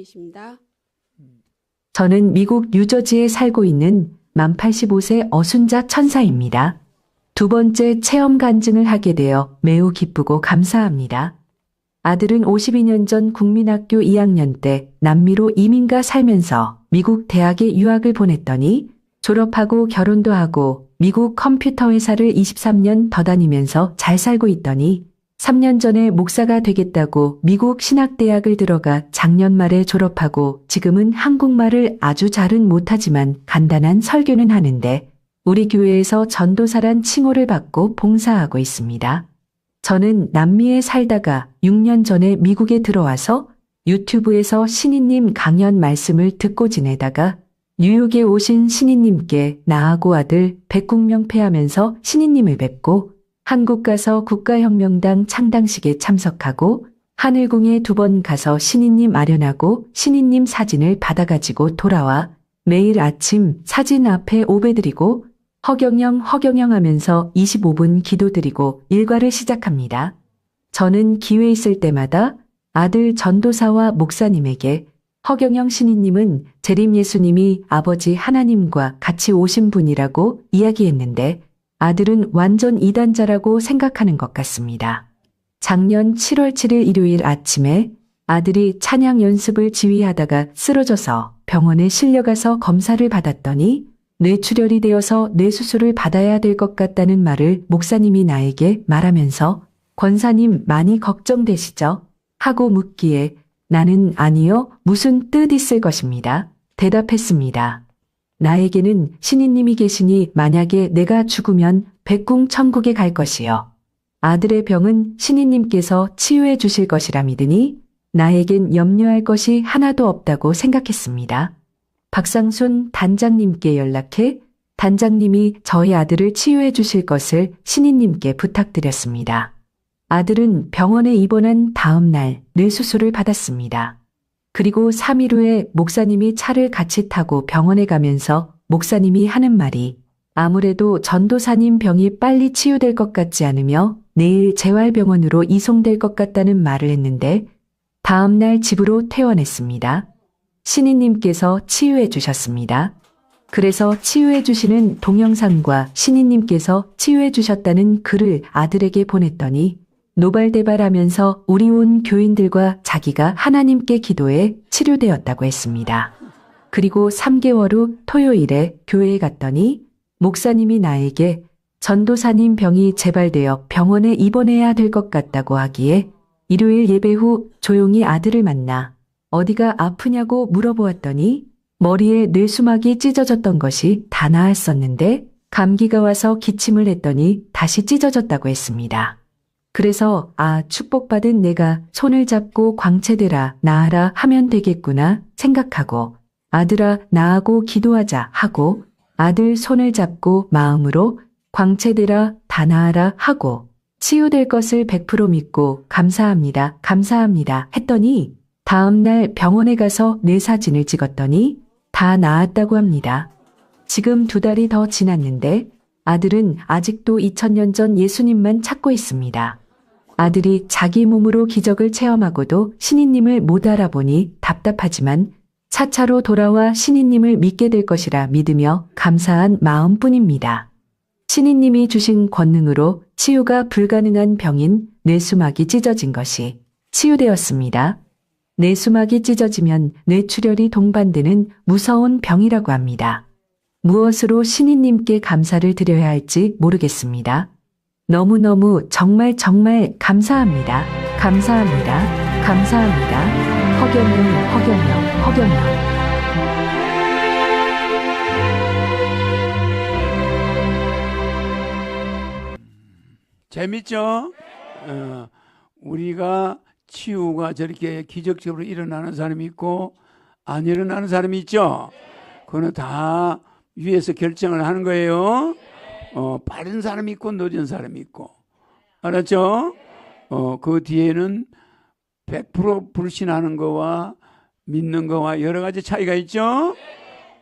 사람이십니다. 저는 미국 뉴저지에 살고 있는 만 85세 어순자 천사입니다. 두 번째 체험 간증을 하게 되어 매우 기쁘고 감사합니다. 아들은 52년 전 국민학교 2학년 때 남미로 이민가 살면서 미국 대학에 유학을 보냈더니 졸업하고 결혼도 하고 미국 컴퓨터 회사를 23년 더 다니면서 잘 살고 있더니 3년 전에 목사가 되겠다고 미국 신학대학을 들어가 작년 말에 졸업하고 지금은 한국말을 아주 잘은 못하지만 간단한 설교는 하는데 우리 교회에서 전도사란 칭호를 받고 봉사하고 있습니다. 저는 남미에 살다가 6년 전에 미국에 들어와서 유튜브에서 신인님 강연 말씀을 듣고 지내다가 뉴욕에 오신 신인님께 나하고 아들 백국명 패하면서 신인님을 뵙고 한국 가서 국가혁명당 창당식에 참석하고 하늘궁에 두 번 가서 신인님 아련하고 신인님 사진을 받아가지고 돌아와 매일 아침 사진 앞에 오배드리고 허경영 허경영 하면서 25분 기도드리고 일과를 시작합니다. 저는 기회 있을 때마다 아들 전도사와 목사님에게 허경영 신인님은 재림 예수님이 아버지 하나님과 같이 오신 분이라고 이야기했는데 아들은 완전 이단자라고 생각하는 것 같습니다. 작년 7월 7일 일요일 아침에 아들이 찬양 연습을 지휘하다가 쓰러져서 병원에 실려가서 검사를 받았더니 뇌출혈이 되어서 뇌수술을 받아야 될 것 같다는 말을 목사님이 나에게 말하면서 권사님 많이 걱정되시죠? 하고 묻기에 나는 아니요 무슨 뜻 있을 것입니다. 대답했습니다. 나에게는 신인님이 계시니 만약에 내가 죽으면 백궁 천국에 갈 것이요. 아들의 병은 신인님께서 치유해 주실 것이라 믿으니 나에겐 염려할 것이 하나도 없다고 생각했습니다. 박상순 단장님께 연락해 단장님이 저희 아들을 치유해 주실 것을 신인님께 부탁드렸습니다. 아들은 병원에 입원한 다음 날 뇌수술을 받았습니다. 그리고 3일 후에 목사님이 차를 같이 타고 병원에 가면서 목사님이 하는 말이 아무래도 전도사님 병이 빨리 치유될 것 같지 않으며 내일 재활병원으로 이송될 것 같다는 말을 했는데 다음날 집으로 퇴원했습니다. 신인님께서 치유해 주셨습니다. 그래서 치유해 주시는 동영상과 신인님께서 치유해 주셨다는 글을 아들에게 보냈더니 노발대발하면서 우리 온 교인들과 자기가 하나님께 기도해 치료되었다고 했습니다. 그리고 3개월 후 토요일에 교회에 갔더니 목사님이 나에게 전도사님 병이 재발되어 병원에 입원해야 될 것 같다고 하기에 일요일 예배 후 조용히 아들을 만나 어디가 아프냐고 물어보았더니 머리에 뇌수막이 찢어졌던 것이 다 나았었는데 감기가 와서 기침을 했더니 다시 찢어졌다고 했습니다. 그래서 아 축복받은 내가 손을 잡고 광채되라 나아라 하면 되겠구나 생각하고 아들아 나하고 기도하자 하고 아들 손을 잡고 마음으로 광채되라 다 나아라 하고 치유될 것을 100% 믿고 감사합니다 감사합니다 했더니 다음날 병원에 가서 뇌 사진을 찍었더니 다 나았다고 합니다. 지금 두 달이 더 지났는데 아들은 아직도 2000년 전 예수님만 찾고 있습니다. 아들이 자기 몸으로 기적을 체험하고도 신인님을 못 알아보니 답답하지만 차차로 돌아와 신인님을 믿게 될 것이라 믿으며 감사한 마음뿐입니다. 신인님이 주신 권능으로 치유가 불가능한 병인 뇌수막이 찢어진 것이 치유되었습니다. 뇌수막이 찢어지면 뇌출혈이 동반되는 무서운 병이라고 합니다. 무엇으로 신인님께 감사를 드려야 할지 모르겠습니다. 너무너무 정말 정말 감사합니다. 감사합니다. 감사합니다. 허경영, 허경영, 허경영. 재밌죠? 어, 우리가 치유가 저렇게 기적적으로 일어나는 사람이 있고 안 일어나는 사람이 있죠. 그거는 다 위에서 결정을 하는 거예요. 어, 빠른 사람이 있고 늦은 사람이 있고 알았죠? 어, 그 뒤에는 100% 불신하는 거와 믿는 거와 여러 가지 차이가 있죠.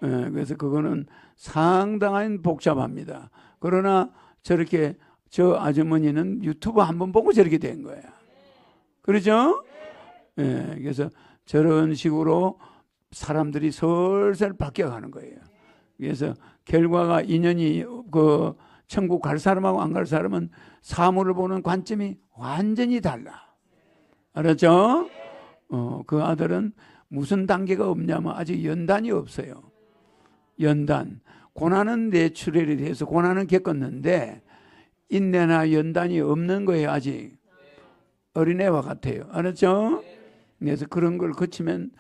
예, 그래서 그거는 상당한 복잡합니다. 그러나 저렇게 저 아주머니는 유튜브 한번 보고 저렇게 된 거야. 그렇죠? 예, 그래서 저런 식으로 사람들이 설설 바뀌어가는 거예요. 그래서 결과가 인연이 그 천국 갈 사람하고 안 갈 사람은 사물을 보는 관점이 완전히 달라. 알았죠? 어, 그 아들은 무슨 단계가 없냐면 아직 연단이 없어요. 연단. 고난은 내추럴이 돼서 고난은 겪었는데 인내나 연단이 없는 거예요, 아직. 어린애와 같아요. 알았죠? 그래서 그런 걸 거치면